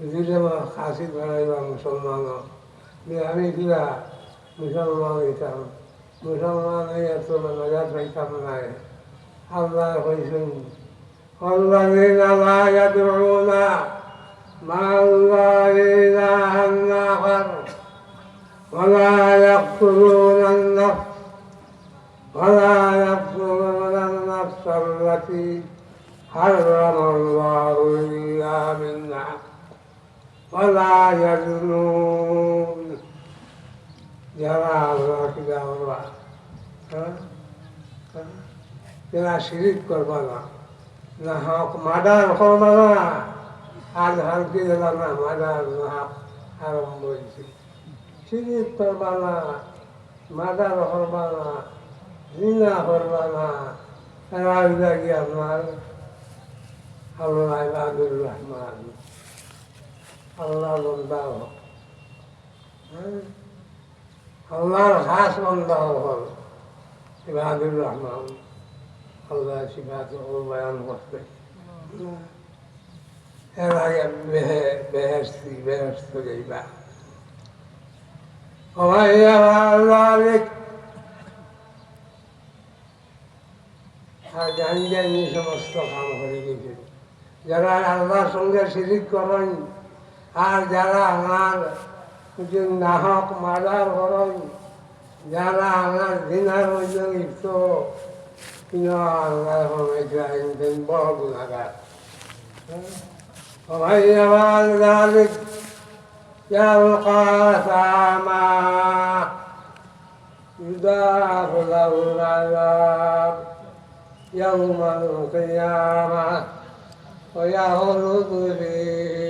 হুজুরে খাসি বানাইবা মুসলমান আমি কিবা মুসলমান হইতাম মুসলমান হইয়া তো মজা পাইতাম না আল্লাহ কইছেন والذين لا يدعون مع الله إلها آخر ولا يقتلون النفس ولا يقتلون النفس التي حرم الله إلا بالحق ولا يزنون যারা আল্লাহকে যাওয়া যারা শিরিক করবা না না হক মাদার করবা না আজ হালকে দিলা না মাদার না হক আরম্ভ হয়েছে শিরিক করবা না মাদার করবা না জিনা করবা না এরা কি আপনার আল্লাহ ইবাদুর রহমান আল্লাহর হাস বন্দা হল। সিবাদুর রহমান। আল্লাহ সিবাদ বয়ান করতে। এর আগে বেহে বেহেস্তি বেহেস্ত যাইবা জানি জানি সমস্ত কাম করে গেছে। যারা আল্লাহর সঙ্গে সিরিজ করেন আর যারা আমার যে নাহক মাদার করেন যারা আমার দিনার মধ্যে লিপ্ত কিন্তু আল্লাহ হমেন বড় গুণাগার ومن يفعل ذلك يلقى ثاما يضاعف له العذاب يوم القيامة ويخلد فيه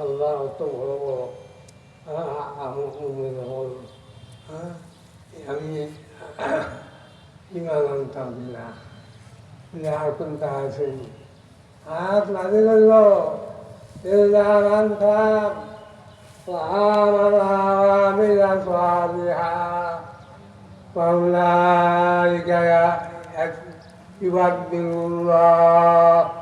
আল্লাহ অত বড় বড় আমার মনে হল হ্যাঁ আমি ইমান আনতাম না। এখন তা আছেন হাত মাঝে গেল রাম খাম রাম রাম স্বামী হা পাওনা ইবাদ বিল্লাহ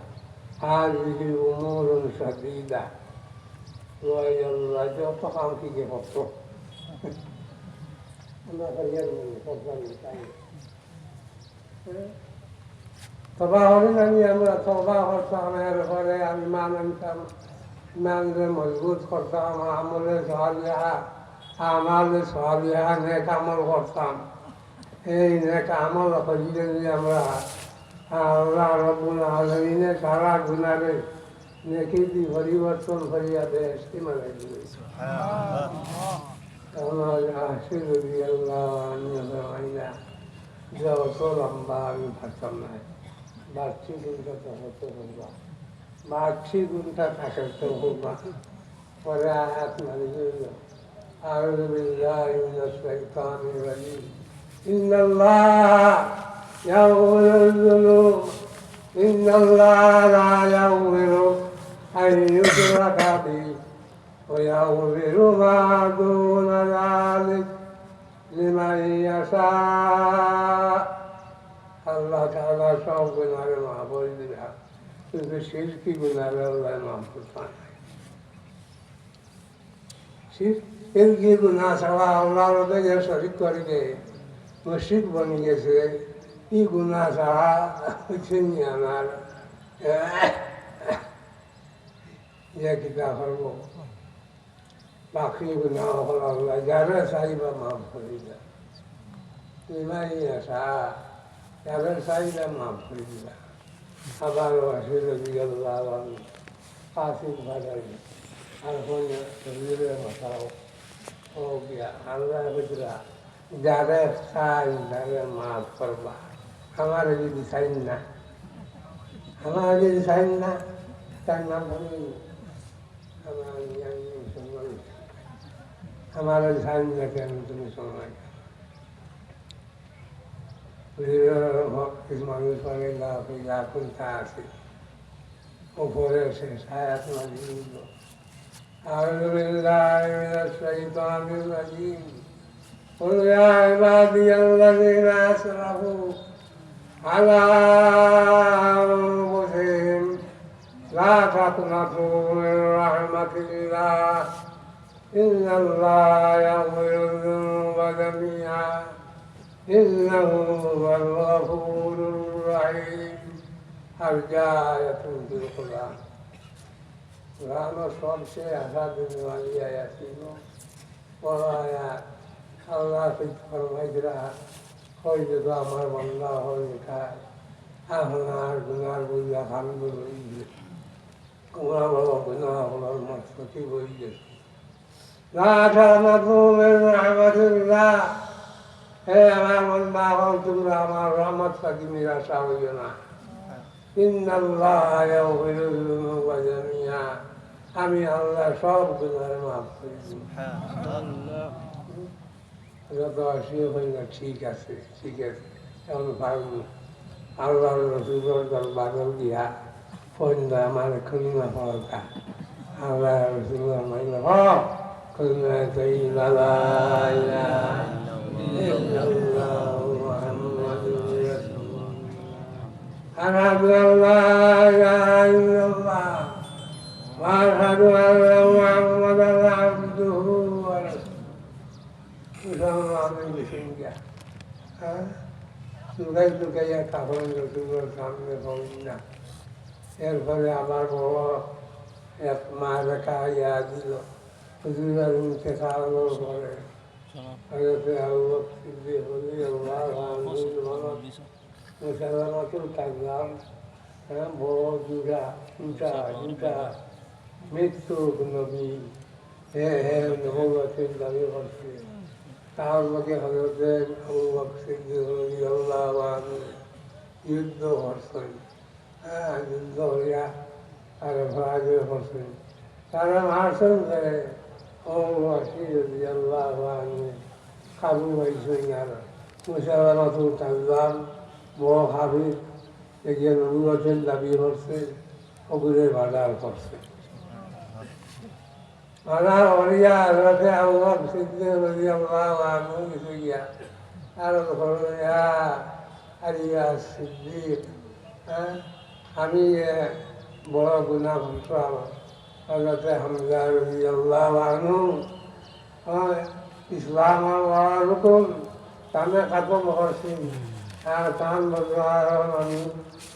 লয় আল্লাহ যত কাম শিখে কত আমরা করিয়ার মনে করতাম তাই তবা হলে জানি আমরা তবা করতাম এর পরে আমি মান আনতাম ইমানকে মজবুত করতাম আমলে সহালিহা আমালে সহালিহা নেক আমল করতাম এই নেক আমল করিলে আমরা আল্লাহ রব্বুল আলমিনে সারা গুণারে নেকিটি পরিবর্তন করিয়া দেয় মানে দিবে আমার আশির আল্লাহ যত লম্বা আমি থাকতাম না বাচ্চি গুণটা তো হতে হবা বাচ্চি গুণটা থাকে তো হবা পরে আয়াত মানে أعوذ بالله من الشيطان الرجيم إن الله يغفر الذنوب إن الله لا يغفر أن يشرك به ويغفر ما دون ذلك لمن يشاء আল্লাহ তাআলা সব গুনাহে মাফ করে দিবে কিন্তু শিরকি গুনাহে আল্লাহ মাফ করতে পারে না। শিরকি গুনাহ ছাড়া আল্লাহর ওদের শরিক করে গে মুশরিক বনে গেছে ই গুনাহ ছাড়া হচ্ছে নি আমার ইয়া কিতাব হব বাকি গুনাহ হল আল্লাহ যারা চাইবা মাফ করে দেয় ইমাই আসা যাদের চাইবা মাফ করে দিবা আবার আসে রবি আল্লাহ কাশিক ভাড়াই আর কোন শরীরের মাথাও ও গিয়া আল্লাহ বুঝলা যাদের চাই তাদের মাফ করবা আমার যদি চাই না আমার যদি চাই না তার নাম বলি আমার জ্ঞানী মুসলমান আমার চাই না কেন তুমি সময় মানুষ মানে লাভ কোনটা আছে উপরে সে সায়াত মালিক أعوذ بالله من الشيطان الرجيم قل يا عبادي الذين أسرفوا على أنفسهم لا تقنطوا من رحمة الله. إن الله يغفر الذنوب جميعا. إنه هو الغفور الرحيم. الجاية في القرآن. القرآن सबसे شيء दिन वाली आया तीनों और يا الله से फरमाइश হয়ে তো আমার বন্ধা হয়ে খায়। এখন আর গুনার বুঝা খান বই গুণা বড় গুণা হলার মত সত্যি বই গেছে হে আমার বন্ধা হল তোমরা আমার রহমত থাকি, নিরাশা হইও না। জামিআ। আমি আল্লাহ সব গুনাহ মাফ করে। যত অসুবিধা হয়ে না ঠিক আছে ঠিক আছে। এখন পারব আল্লাহ রসুলের দরবাদল দিয়া পর্যন্ত আমার খুলিমা হওয়া আল্লাহ রসুল মাইল হ খুলিমা তৈ লালা ইল্লাল্লাহু মুহাম্মাদুর রাসূলুল্লাহ আল্লাহ চুকাই চুকাইয়া তখন রসুলের সামনে পড়ি না এরপরে আমার বড় এক মা রেখা ইয়া দিল হুজুরের মুখে খাওয়ানোর পরে হয়তো আবু বকর সিদ্দিক রাদিয়াল্লাহু আনহু বলো মুসলমানাতুল কাজলাম হ্যাঁ বড় জুড়া জুটা জুটা মৃত্যু নবী হে হে নবতের দাবি করছে তার মধ্যে হজরতে আবু বকর যুদ্ধ করছেন। হ্যাঁ যুদ্ধ হইয়া আর ভাগে করছেন তারা যে ও বসি যদি আল্লাহ কাবু আর মুসলমানাতুল কাজলাম বড় হাবিব এগিয়ে নবুয়তের দাবি করছে অগুরের বাজার করছে। হরিয়া রাতে আল্লাহ সিদ্ধে হরি আল্লাহ আনু কিছু গিয়া আর হরিয়া আরিয়া সিদ্দিক হ্যাঁ আমি বড় গুণা করছ আমার হজরতে হামজা রবি আল্লাহ আনু ইসলাম আমার রকম তামে কাতম করছি আর তান বদলার আমি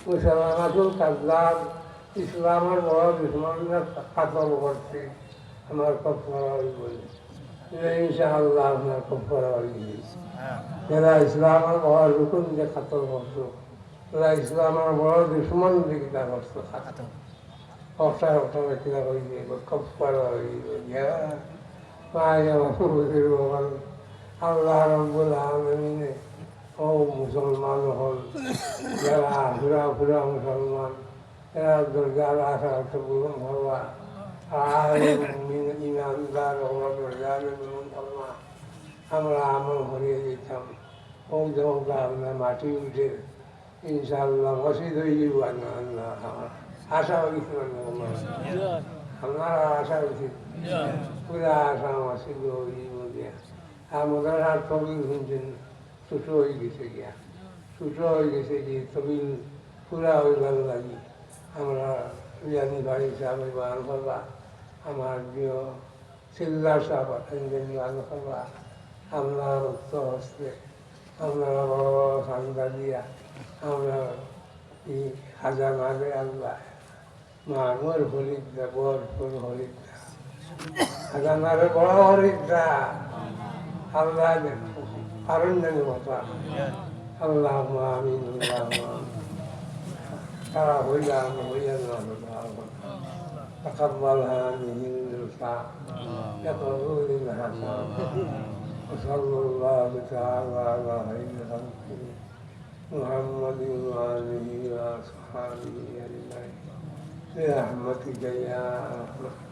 মুসলমানাতুল কাজলাম ইসলামের বড় দুশ্মনরা কাতল করছে আমার কফরা বলে। ইনশাআল্লাহ আপনার কফরা যারা ইসলামের বড় রুকুন যে কাতল করছ তারা ইসলামের বড় দুশ্মন যে কিনা কাতল কফরা কফরা কিনা করে দিয়ে কফরা মায়া আল্লাহ রব্বুল আলমিনে ও মুসলমান হল। যারা ঘুরা ঘুরা মুসলমান এরা দরজার আশা পূরণ করবা। দরজার আমরা আমল হরিয়ে দিতাম আপনার মাটি উঠে ইনশাল্লাহ মসজিদ হয়ে যাব আমার আশা করি আপনার আশা উচিত পুরা আশা আমার ছিল ওই মধ্যে আমাদের তবিল শুনছেন ছোট হয়ে গেছে গিয়া ছোট হয়ে গেছে গিয়ে তবিল পুরা হয়ে গেল লাগি আমরা আমার প্রিয় চিল্লা আছেন গান করবা আমরা রক্ত হস্তে। আমরা বড় বড় সান্দা দিয়া আমরা এই হাজার মাঝে আল্লাহ মানবর হরিদ্রা বর হরিদ্রা। হাজার মাঝে বড় হরিদ্রা। আল্লাহ কারণ জানি কথা আল্লাহ। আল্লাহ তারা হইলাম হইলাম تقبلها من الرفاع يقول الحسن وصلى الله تعالى على خير خلقه محمد وآله وأصحابه أجمعين برحمتك يا أرحم